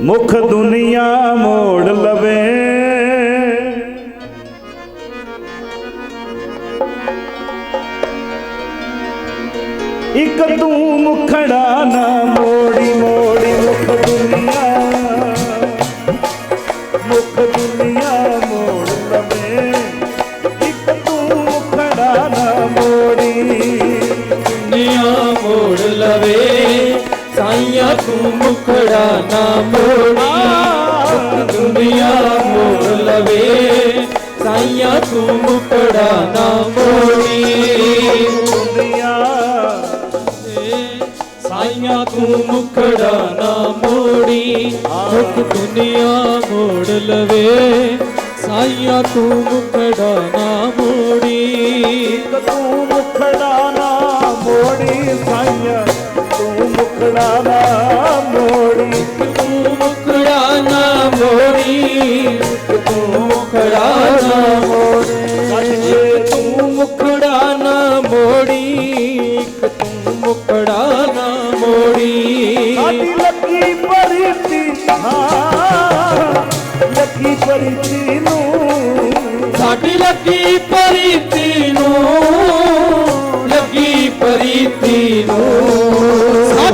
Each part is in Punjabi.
ਮੁਖ ਦੁਨੀਆ ਮੋੜ ਲਵੇ। ਇੱਕ ਤੂੰ ਮੁਖੜਾ ਨਾ ਮੋੜੀ ਤੂੰ ਮੁਖੜਾ ਨਾ ਮੋੜੀ ਮੁਖ ਦੁਨੀਆ ਮੋੜ ਲਵੇ। ਸਾਈਆਂ ਤੂੰ ਮੁਖੜਾ ਨਾ ਮੋੜੀ ਦੁਨੀਆ। ਸਾਈਆਂ ਤੂੰ ਮੁਖੜਾ ਨਾ ਮੋੜੀ ਮੁਖ ਦੁਨੀਆ ਮੋੜ ਲਵੇ। ਸਾਈਆਂ ਤੂੰ ਮੁਖੜਾ ਨਾ ਮੋੜੀ ਤੂੰ ਮੁਖੜਾ ਤੂੰ ਮੁਖੜਾ ਨਾ ਮੋੜੀ ਤੂੰ ਮੁਖੜਾ ਨਾ ਮੋੜੀ ਤੂੰ ਮੁਖੜਾ ਨਾ ਮੋੜੀ ਸੱਚੇ ਤੂੰ ਮੁਖੜਾ ਨਾ ਮੋੜੀ ਇੱਕ ਤੂੰ ਮੁਖੜਾ ਨਾ ਮੋੜੀ ਸਾਡੀ ਲੱਗੀ ਪਰੀਤੀ ਹਾਂ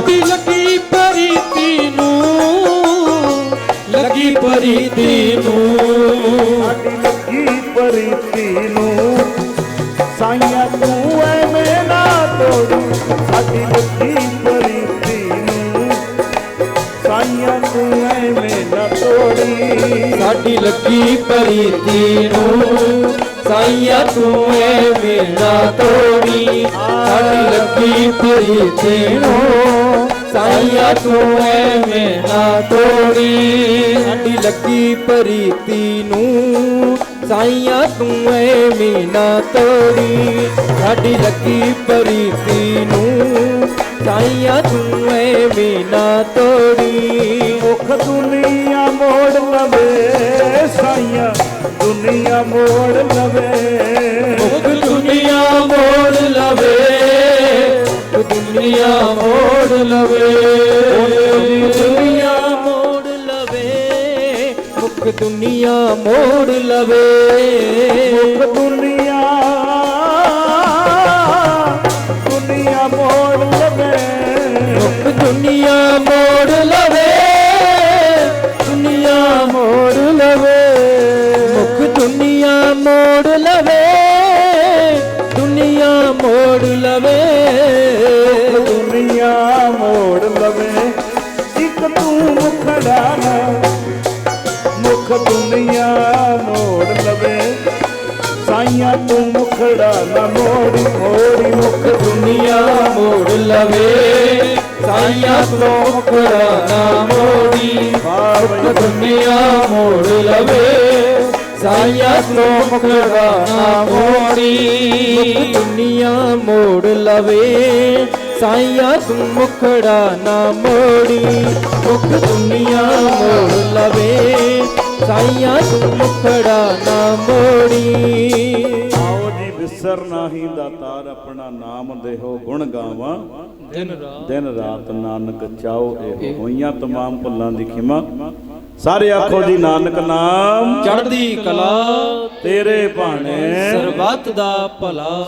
ਸਾਡੀ ਲੱਗੀ ਪਰੀਤੀ ਨੂੰ ਲੱਗੀ ਪਰੀਤੀ ਨੂੰ। ਸਾਡੀ ਲੱਗੀ ਪਰੀਤੀ ਨੂੰ ਸਾਈਆਂ ਤੂੰ ਐਵੇਂ ਨਾ ਤੋੜੀ। ਸਾਡੀ ਲੱਗੀ ਪਰੀਤੀ ਨੂੰ ਸਾਈਆਂ ਤੂੰ ਐਵੇਂ ਨਾ ਤੋੜੀ। ਸਾਡੀ ਲੱਗੀ ਪਰੀਤੀ ਨੂੰ ਸਾਈਆ ਤੂੰ ਐਵੇਂ ਨਾ ਤੋੜੀ। ਸਾਡੀ ਲੱਗੀ ਪਰੀਤੀ ਨੂੰ। ਸਾਈਆ ਤੂੰ ਐਵੇਂ ਨਾ ਤੋੜੀ। ਸਾਡੀ ਲੱਗੀ ਪਰੀਤੀ ਨੂੰ ਸਾਈਆ ਤੂੰ ਐਵੇਂ ਨਾ ਤੋੜੀ। ਸਾਡੀ ਲੱਗੀ ਪਰੀਤੀ ਨੂੰ ਸਾਈਆ ਤੂੰ ਐਵੇਂ ਨਾ ਤੋੜੀ। ਮੁਖ ਦੁਨੀਆ ਮੋੜ ਲਵੇ ਸਾਈਆਂ ਦੁਨੀਆ ਮੋੜ ਲਵੇ। ਮੁਖ ਦੁਨੀਆ ਮੋੜ ਲਵੇ ਦੁਨੀਆ ਮੋੜ ਲਵੇ। ਮੁਖ ਦੁਨੀਆ ਮੋੜ ਲਵੇ। ਮੁਖ ਦੁਨੀਆ ਮੋੜ ਲਵੇ। ਮੁਖ ਦੁਨੀਆ। ਦੁਨੀਆ ਮੋੜ ਲਵੇ। ਮੁਖ ਦੁਨੀਆ ਮੁਖ ਦੁਨੀਆ ਮੋੜ ਲਵੇ। ਸਾਈਆਂ ਤੂੰ ਮੁਖੜਾ ਨਾ ਮੋੜੀ ਮੋੜੀ ਮੁਖ ਦੁਨੀਆ ਮੋੜ ਲਵੇ। ਸਾਈਆਂ ਤੋਂ ਮੁਖੜਾ ਨਾ ਮੋੜੀ, ਮੁਖ ਦੁਨੀਆ ਮੋੜ ਲਵੇ। ਸਾਈਆਂ ਤੋਂ ਮੁਖੜਾ ਨਾ ਮੋੜੀ, ਮੁਖ ਦੁਨੀਆ ਮੋੜ ਲਵੇ। ਸਾਈਆਂ ਤੂੰ ਮੁਖੜਾ ਨਾ ਮੋੜੀ, ਮੁਖ ਦੁਨੀਆ ਮੋੜ ਸਾਈਆਂ ਤੂੰ ਮੁਖੜਾ ਨਾ ਮੋੜੀ। ਆਓ ਜੀ ਵਿਸਰ ਨਾਹੀ ਦਾਤਾਰ ਆਪਣਾ ਨਾਮ ਦੇਹੋ ਗੁਣ ਗਾਵਾਂ। ਦਿਨ ਰਾਤ। ਦਿਨ ਰਾਤ ਨਾਨਕ ਚਾਓ ਇਹ ਹੋਈਆਂ ਤਮਾਮ ਭੁੱਲਾਂ ਦੀ ਖਿਮਾ। ਸਾਰੇ ਆਖੋ ਜੀ ਨਾਨਕ ਨਾਮ। ਚੜ੍ਹਦੀ ਕਲਾ। ਤੇਰੇ ਭਾਣੇ। ਸਰਬੱਤ ਦਾ ਭਲਾ।